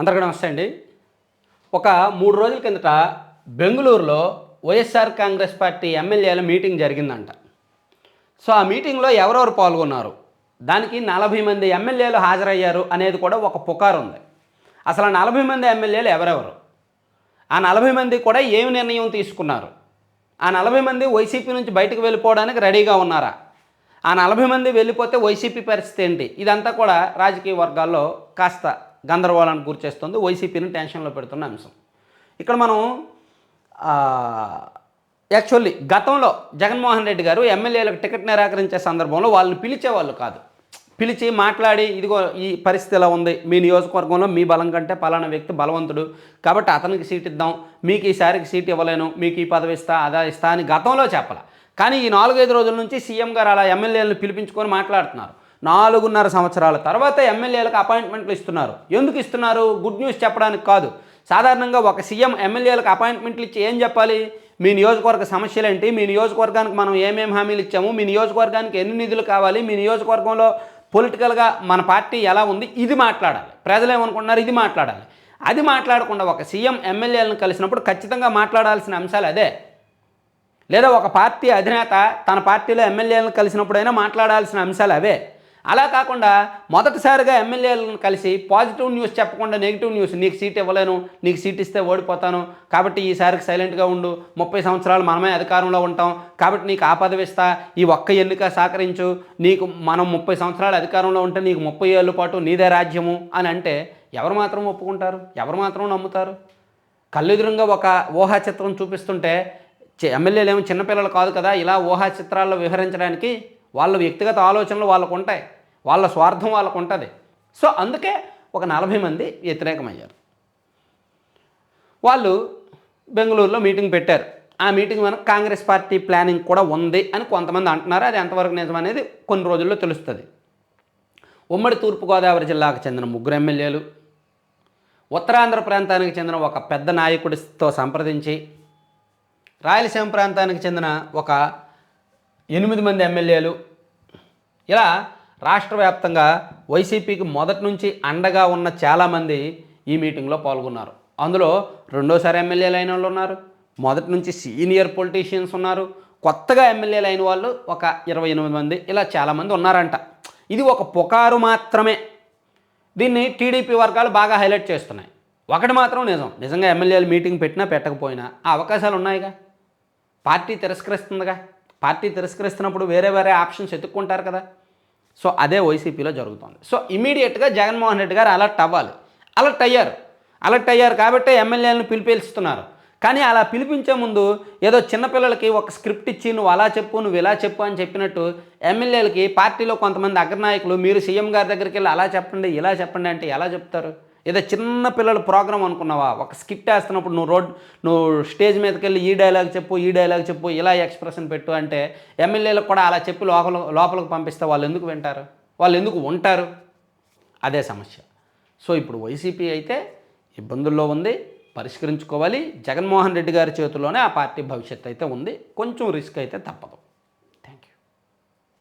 అందరికీ నమస్తే అండి. ఒక మూడు రోజుల కిందట బెంగళూరులో వైఎస్ఆర్ కాంగ్రెస్ పార్టీ ఎమ్మెల్యేల మీటింగ్ జరిగిందంట. సో ఆ మీటింగ్లో ఎవరెవరు పాల్గొన్నారు? దానికి నలభై మంది ఎమ్మెల్యేలు హాజరయ్యారు అనేది కూడా ఒక పుకారు ఉంది అసలు నలభై మంది ఎమ్మెల్యేలు ఎవరెవరు? ఆ నలభై మంది కూడా ఏమి నిర్ణయం తీసుకున్నారు? ఆ నలభై మంది వైసీపీ నుంచి బయటకు వెళ్ళిపోవడానికి రెడీగా ఉన్నారా? ఆ నలభై మంది వెళ్ళిపోతే వైసీపీ పరిస్థితి ఏంటి? ఇదంతా కూడా రాజకీయ వర్గాల్లో కాస్త గందరగోళానికి గురిచేస్తుంది వైసీపీని టెన్షన్లో పెడుతున్న అంశం. ఇక్కడ మనం యాక్చువల్లీ గతంలో జగన్మోహన్ రెడ్డి గారు ఎమ్మెల్యేలకు టికెట్ నిరాకరించే సందర్భంలో వాళ్ళని పిలిచేవాళ్ళు కాదు. పిలిచి మాట్లాడి ఇదిగో ఈ పరిస్థితి ఇలా ఉంది? మీ నియోజకవర్గంలో మీ బలం కంటే పలానా వ్యక్తి బలవంతుడు. కాబట్టి అతనికి సీట్ ఇద్దాం. మీకు ఈసారికి సీట్ ఇవ్వలేను. మీకు ఈ పదవి ఇస్తా అదా ఇస్తా అని గతంలో చెప్పాల. కానీ ఈ నాలుగైదు రోజుల నుంచి సీఎం గారు అలా ఎమ్మెల్యేలను పిలిపించుకొని మాట్లాడుతున్నారు. నాలుగున్నర సంవత్సరాల తర్వాత ఎమ్మెల్యేలకు అపాయింట్మెంట్లు ఇస్తున్నారు. ఎందుకు ఇస్తున్నారు? గుడ్ న్యూస్ చెప్పడానికి కాదు. సాధారణంగా ఒక సీఎం ఎమ్మెల్యేలకు అపాయింట్మెంట్లు ఇచ్చి ఏం చెప్పాలి? మీ నియోజకవర్గ సమస్యలు ఏంటి? మీ నియోజకవర్గానికి మనం ఏమేమి హామీలు ఇచ్చాము? మీ నియోజకవర్గానికి ఎన్ని నిధులు కావాలి? మీ నియోజకవర్గంలో పొలిటికల్గా మన పార్టీ ఎలా ఉంది? ఇది మాట్లాడాలి. ప్రజలు ఏమనుకుంటున్నారు? ఇది మాట్లాడాలి. అది మాట్లాడకుండా ఒక సీఎం ఎమ్మెల్యేలను కలిసినప్పుడు ఖచ్చితంగా మాట్లాడాల్సిన అంశాలు అదే. లేదా ఒక పార్టీ అధినేత తన పార్టీలో ఎమ్మెల్యేలను కలిసినప్పుడైనా మాట్లాడాల్సిన అంశాలు అవే. అలా కాకుండా మొదటిసారిగా ఎమ్మెల్యేలను కలిసి పాజిటివ్ న్యూస్ చెప్పకుండా నెగిటివ్ న్యూస్ నీకు సీట్ ఇవ్వలేను నీకు సీట్ ఇస్తే ఓడిపోతాను కాబట్టి ఈసారికి సైలెంట్గా ఉండు ముప్పై సంవత్సరాలు మనమే అధికారంలో ఉంటాం కాబట్టి నీకు ఆ పదవి ఈ ఒక్క ఎన్నిక సహకరించు నీకు మనం ముప్పై సంవత్సరాలు అధికారంలో ఉంటే నీకు ముప్పై ఏళ్ళ పాటు నీదే రాజ్యము అని అంటే ఎవరు మాత్రం ఒప్పుకుంటారు? ఎవరు మాత్రం నమ్ముతారు? కళ్ళెదురుగా ఒక ఊహా చిత్రం చూపిస్తుంటే ఎమ్మెల్యేలు ఏమో చిన్నపిల్లలు కాదు కదా ఇలా ఊహా చిత్రాల్లో వివరించడానికి వాళ్ళ వ్యక్తిగత ఆలోచనలు వాళ్ళకు ఉంటాయి వాళ్ళ స్వార్థం వాళ్ళకు ఉంటుంది. సో అందుకే ఒక నలభై మంది వ్యతిరేకమయ్యారు. వాళ్ళు బెంగళూరులో మీటింగ్ పెట్టారు. ఆ మీటింగ్ మనకు కాంగ్రెస్ పార్టీ ప్లానింగ్ కూడా ఉంది అని కొంతమంది అంటున్నారు. అది ఎంతవరకు నిజం అనేది కొన్ని రోజుల్లో తెలుస్తుంది. ఉమ్మడి తూర్పుగోదావరి జిల్లాకు చెందిన ముగ్గురు ఎమ్మెల్యేలు ఉత్తరాంధ్ర ప్రాంతానికి చెందిన ఒక పెద్ద నాయకుడితో సంప్రదించి రాయలసీమ ప్రాంతానికి చెందిన ఒక ఎనిమిది మంది ఎమ్మెల్యేలు ఇలా రాష్ట్ర వ్యాప్తంగా వైసీపీకి మొదటి నుంచి అండగా ఉన్న చాలామంది ఈ మీటింగ్లో పాల్గొన్నారు. అందులో రెండోసారి ఎమ్మెల్యేలు అయిన వాళ్ళు ఉన్నారు. మొదటి నుంచి సీనియర్ పొలిటీషియన్స్ ఉన్నారు. కొత్తగా ఎమ్మెల్యేలు అయిన వాళ్ళు ఒక ఇరవై ఎనిమిది మంది ఇలా చాలామంది ఉన్నారంట. ఇది ఒక పుకారు మాత్రమే. దీన్ని టీడీపీ వర్గాలు బాగా హైలైట్ చేస్తున్నాయి. ఒకటి మాత్రం నిజం. నిజంగా ఎమ్మెల్యేలు మీటింగ్ పెట్టినా పెట్టకపోయినా ఆ అవకాశాలు ఉన్నాయిగా? పార్టీ తిరస్కరిస్తుందిగా? పార్టీ తిరస్కరిస్తున్నప్పుడు వేరే వేరే ఆప్షన్స్ ఎత్తుక్కుంటారు కదా. సో అదే వైసీపీలో జరుగుతుంది. సో ఇమీడియట్గా జగన్మోహన్ రెడ్డి గారు అలర్ట్ అవ్వాలి. అలర్ట్ అయ్యారు. అలర్ట్ అయ్యారు కాబట్టి ఎమ్మెల్యేలను పిలిపిస్తున్నారు. కానీ అలా పిలిపించే ముందు ఏదో చిన్నపిల్లలకి ఒక స్క్రిప్ట్ ఇచ్చి నువ్వు అలా చెప్పు నువ్వు ఇలా చెప్పు అని చెప్పినట్టు ఎమ్మెల్యేలకి పార్టీలో కొంతమంది అగ్రనాయకులు మీరు సీఎం గారి దగ్గరికి వెళ్ళి అలా చెప్పండి ఇలా చెప్పండి అంటే ఎలా చెప్తారు? ఏదో చిన్న పిల్లల ప్రోగ్రామ్ అనుకున్నావా? ఒక స్కిట్ వేస్తున్నప్పుడు నువ్వు రోడ్ నువ్వు స్టేజ్ మీదకి వెళ్ళి ఈ డైలాగ్ చెప్పు ఈ డైలాగ్ చెప్పు ఇలా ఎక్స్ప్రెషన్ పెట్టు అంటే ఎమ్మెల్యేలకు కూడా అలా చెప్పి లోపల లోపలికి పంపిస్తే వాళ్ళు ఎందుకు వింటారు? వాళ్ళు ఎందుకు ఉంటారు? అదే సమస్య. సో ఇప్పుడు వైసీపీ అయితే ఇబ్బందుల్లో ఉంది. పరిష్కరించుకోవాలి. జగన్మోహన్ రెడ్డి గారి చేతుల్లోనే ఆ పార్టీ భవిష్యత్తు అయితే ఉంది. కొంచెం రిస్క్ అయితే తప్పదు.